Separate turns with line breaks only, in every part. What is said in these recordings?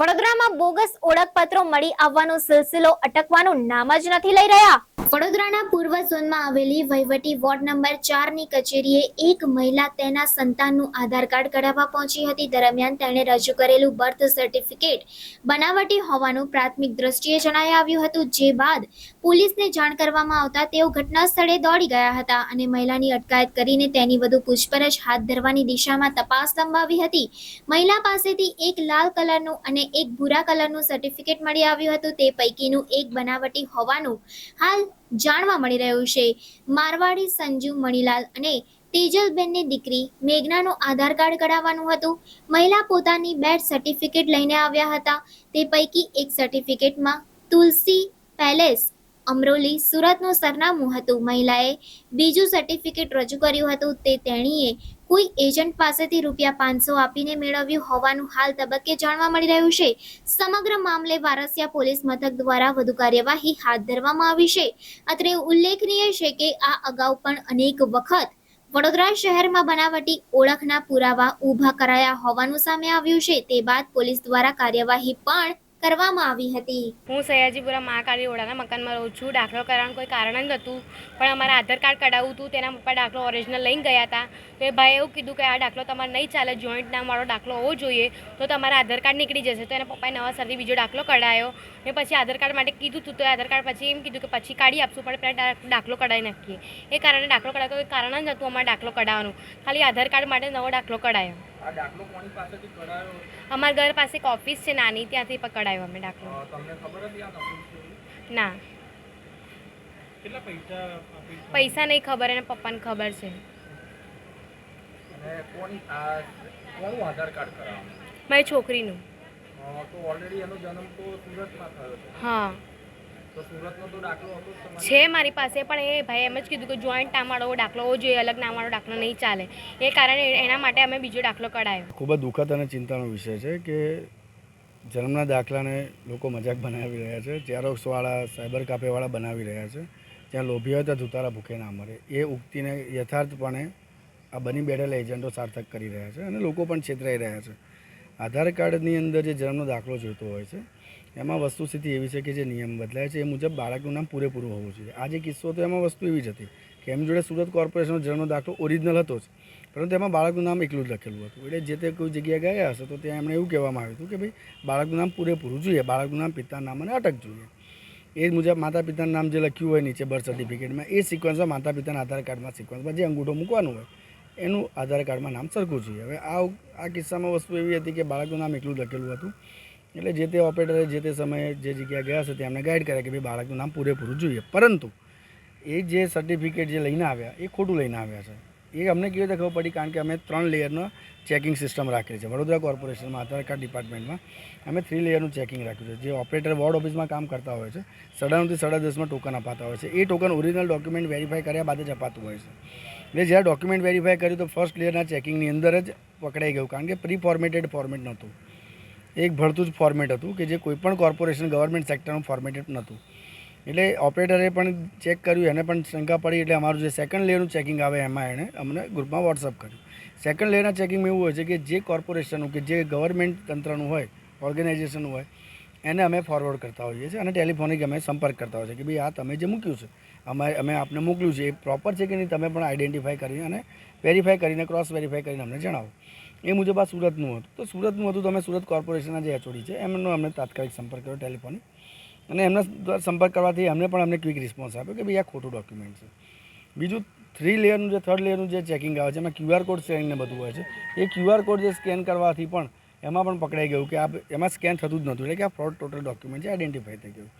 વડોદરામાં બોગસ ઓળખપત્રો મળી આવવાનો સિલસિલો અટકવાનું નામ જ નથી લઈ રહ્યા. વડોદરાના પૂર્વ ઝોનમાં આવેલી વહીવટી વોર્ડ નંબર ચારની કચેરીએ એક મહિલા તેના સંતાનનું આધાર કાર્ડ કઢાવવા પહોંચી હતી. દરમિયાન તેણે રજૂ કરેલું બર્થ સર્ટિફિકેટ બનાવટી હોવાનું પ્રાથમિક દ્રષ્ટિએ જણાઈ આવ્યું હતું. જે બાદ પોલીસને જાણ કરવામાં આવતા તેઓ ઘટના સ્થળે દોડી ગયા હતા અને મહિલાની અટકાયત કરીને તેની વધુ પૂછપરછ હાથ ધરવાની દિશામાં તપાસ લંબાવી હતી. મહિલા પાસેથી એક લાલ કલરનું અને એક ભૂરા કલરનું સર્ટિફિકેટ મળી આવ્યું હતું. તે પૈકીનું એક બનાવટી હોવાનું હાલ જાણવા મળી રહ્યું છે. મારવાડી સંજુ મણીલાલ અને તેજલબેનની દીકરી મેઘનાનું આધાર કાર્ડ કઢાવવાનું હતું. મહિલા પોતાની બે સર્ટિફિકેટ લઈને આવ્યા હતા. તે પૈકી એક સર્ટિફિકેટમાં તુલસી પેલેસ, અમરોલી સુરતનું સરનામું હતું. મહિલાએ બીજું સર્ટિફિકેટ રજૂ કર્યું હતું. તે તેણીએ કોઈ એજન્ટ પાસેથી રૂપિયા પાંચસો આપીને મેળવ્યું હોવાનું હાલ તબક્કે જાણવા મળી રહ્યું છે. સમગ્ર મામલે વારસિયા પોલીસ મથક દ્વારા વધુ કાર્યવાહી હાથ ધરવામાં આવી છે. અત્રે ઉલ્લેખનીય છે કે આ અગાઉ પણ અનેક વખત વડોદરા શહેરમાં બનાવટી ઓળખના પુરાવા ઊભા કરાયા હોવાનું સામે આવ્યું છે. તે બાદ પોલીસ દ્વારા કાર્યવાહી પણ કરવામાં આવી હતી.
હું સયાજીપુરા મહાકાળી ઓળાના મકાનમાં રહું છું. દાખલો કરવાનું કોઈ કારણ જ નહોતું. પણ અમારે આધાર કાર્ડ કઢાવવું હતું. તેના પપ્પા દાખલો ઓરિજિનલ લઈને ગયા હતા. એ ભાઈએ એવું કીધું કે આ દાખલો તમારે નહીં ચાલે. જોઈન્ટ નામવાળો દાખલો હોવો જોઈએ. તો તમારા આધાર કાર્ડ નીકળી જશે. તો એના પપ્પાએ નવા સરથી બીજો દાખલો કઢાયો. ને પછી આધાર કાર્ડ માટે કીધું હતું તો આધાર કાર્ડ પછી એમ કીધું કે પછી કાઢી આપશું. પણ પહેલાં દાખલો કઢાવી નાખીએ. એ કારણે દાખલો કઢાવતો કોઈ કારણ જ નહોતું અમારે દાખલો કઢાવવાનું. ખાલી આધાર કાર્ડ માટે નવો દાખલો કઢાયો. અમારા ઘર પાસે એક ઓફિસ છે નાની ત્યાંથી પકડાયો અમે દાખલો
તમને ખબર હતી આ
ના.
કેટલા પૈસા
પૈસા નહીં ખબર અને પપ્પાને ખબર છે.
કોની આ કોનું આધાર કાર્ડ કરાવવાનું?
મારી છોકરીનું.
તો ઓલરેડી એનો જન્મ તો સુરતમાં થયો છે.
હા. છે મારી પાસે પણ એ ભાઈ એમ જ કીધું કે જોઈન્ટ નામવાળો દાખલો હોવો જોઈએ અલગ નામવાળો દાખલો નહીં ચાલે. એ કારણે એના માટે અમે બીજો દાખલો કઢાયો.
ખૂબ જ દુઃખદ અને ચિંતાનો વિષય છે કે જન્મના દાખલાને લોકો મજાક બનાવી રહ્યા છે. ઝેરોક્સવાળા સાયબર કાફેવાળા બનાવી રહ્યા છે. જ્યાં લોભી હોય તો ધુતારા ભૂખે ના મરે. એ ઉક્તિને યથાર્થપણે આ બની બેઠેલા એજન્ટો સાર્થક કરી રહ્યા છે અને લોકો પણ છેતરાઈ રહ્યા છે. આધાર કાર્ડની અંદર જે જન્મનો દાખલો જોઈતો હોય છે એમાં વસ્તુ સ્થિતિ એવી છે કે જે નિયમ બદલાય છે એ મુજબ બાળકનું નામ પૂરેપૂરું હોવું જોઈએ. આ જે કિસ્સો હતો એમાં વસ્તુ એવી જ હતી કે એમ જોડે સુરત કોર્પોરેશનનો જન્મનો દાખલો ઓરિજિનલ હતો જ. પરંતુ એમાં બાળકનું નામ એકલું જ લખેલું હતું. એટલે જે તે કોઈ જગ્યાએ ગયા હશે તો ત્યાં એમણે એવું કહેવામાં આવ્યું હતું કે ભાઈ, બાળકનું નામ પૂરેપૂરું જોઈએ. બાળકનું નામ પિતાનું નામ અને અટક જોઈએ. એ મુજબ માતા પિતાનું નામ જે લખ્યું હોય નીચે બર્થ સર્ટિફિકેટમાં, એ સિક્વન્સમાં માતા પિતાના આધાર કાર્ડમાં સિક્વન્સમાં જે અંગૂઠો મૂકવાનું હોય, એનું આધાર કાર્ડમાં નામ સરખું જોઈએ. હવે આ આ કિસ્સામાં વસ્તુ એવી હતી કે બાળકનું નામ એકલું લખેલું હતું. એટલે જે તે ઓપરેટરે જે તે સમયે જે જગ્યાએ ગયા છે ત્યાં એમને ગાઈડ કર્યા કે ભાઈ બાળકનું નામ પૂરેપૂરું જોઈએ. પરંતુ એ જે સર્ટિફિકેટ જે લઈને આવ્યા, એ ખોટું લઈને આવ્યા છે. એ અમને કેવી રીતે ખબર પડી? કારણ કે અમે ત્રણ લેયરનો ચેકિંગ સિસ્ટમ રાખેલી છે. વડોદરા કોર્પોરેશનમાં આધાર કાર્ડ ડિપાર્ટમેન્ટમાં અમે થ્રી લેયરનું ચેકિંગ રાખ્યું છે. જે ઓપરેટર વોર્ડ ઓફિસમાં કામ કરતા હોય છે. સાડા સાડા દસમાં ટોકન અપાતા હોય છે. એ ટોકન ઓરિજિનલ ડોક્યુમેન્ટ વેરીફાઈ કર્યા બાદ જ અપાતું હોય છે. એટલે જ્યારે ડોક્યુમેન્ટ વેરીફાઈ કર્યું તો ફર્સ્ટ લેયરના ચેકિંગની અંદર જ પકડાઈ ગયું. કારણ કે પ્રી ફોર્મેટેડ ફોર્મેટ નહોતું. એક ભળતું જ ફોર્મેટ હતું કે જે કોઈપણ કોર્પોરેશન ગવર્મેન્ટ સેક્ટરનું ફોર્મેટ નહોતું. એટલે ઓપરેટરે પણ ચેક કર્યું, એને પણ શંકા પડી, એટલે અમારું જે સેકન્ડ લેયરનું ચેકિંગ આવે એમાં એણે અમને ગ્રુપમાં વોટ્સઅપ કર્યું. સેકન્ડ લેયરના ચેકિંગમાં એવું હોય છે કે જે કોર્પોરેશનનું કે જે ગવર્મેન્ટ તંત્રનું હોય ઓર્ગેનાઇઝેશનનું હોય, એને અમે ફોરવર્ડ કરતા હોઈએ છીએ અને ટેલિફોનિક અમે સંપર્ક કરતા હોઈએ છીએ કે ભાઈ આ તમે જે મૂક્યું છે, અમે અમે આપને મોકલ્યું છે, એ પ્રોપર છે કે નહીં, તમે પણ આઈડેન્ટિફાઈ કરીને અને વેરીફાઈ કરીને ક્રોસ વેરીફાઈ કરીને અમને જણાવો. એ મુજબ આ સુરતનું હતું. તો સુરતનું હતું તો અમે સુરત કોર્પોરેશનના જે એચઓડી છે, એમનો અમને તાત્કાલિક સંપર્ક કર્યો ટેલિફોનિક. અને એમના દ્વારા સંપર્ક કરવાથી અમને પણ અમને ક્વિક રિસ્પોન્સ આપ્યો કે ભાઈ આ ખોટું ડોક્યુમેન્ટ છે. બીજું થ્રી લેયરનું જે, થર્ડ લેયરનું જે ચેકિંગ આવે છે, એમાં ક્યુઆર કોડ સ્કેનિંગને બધું હોય છે. એ ક્યુઆર કોડ જે સ્કેન કરવાથી પણ એમાં પણ પકડાઈ ગયું કે આ એમાં સ્કેન થતું જ નહોતું. એટલે કે આ ફ્રોડ ટોટલ ડોક્યુમેન્ટ છે, આઈડેન્ટિફાઈ થઈ ગયું.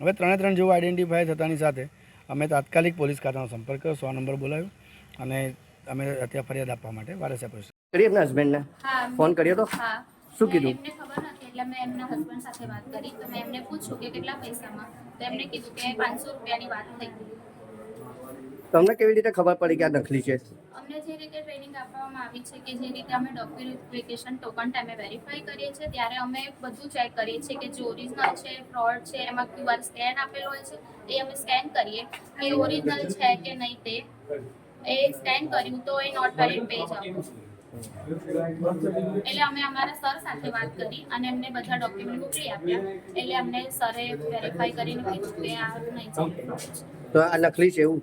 હવે ત્રણે ત્રણ જેવું આઈડેન્ટિફાઈ થતાની સાથે અમે તાત્કાલિક પોલીસ ખાતાનો સંપર્ક કર્યો, સો નંબર બોલાવ્યો. અને અમે અત્યારે ફરિયાદ આપવા માટે વારસા પોલીસ
કરી એમના હસબન્ડને ફોન કર્યો તો? શું કીધું?
એમને ખબર નથી એટલે મેં એમના હસબન્ડ સાથે વાત કરી. તો મેં એમને પૂછ્યું કે કેટલા પૈસામાં? તો એમને કીધું કે પાંચસો રૂપિયાની વાત થઈ.
તમને કેવી રીતે ખબર પડી કે આ નકલી છે?
અમને જે રીતે ટ્રેનિંગ આપવામાં આવી છે કે જે રીતે અમે ડોક્યુમેન્ટેશન ટોકન ટાઈમે વેરીફાઈ કરીએ છીએ ત્યારે અમે બધું ચેક કરીએ છીએ કે જે ઓરિજિનલ છે ફ્રોડ છે એમાં ક્યુઆર સ્કેન આપેલો હોય છે એ અમે સ્કેન કરીએ. કે ઓરિજિનલ છે કે નહીં તે એ સ્કેન કર્યું તો એ નોટ વેલિડ પેજ આવ્યું એટલે અમે અમારા સર સાથે વાત કરી અને એમને બધા ડોક્યુમેન્ટ મોકલી આપ્યા. એટલે અમને સરે વેરીફાઈ કરીને કીધું કે આ નહીં
તો આ નકલી છે એવું?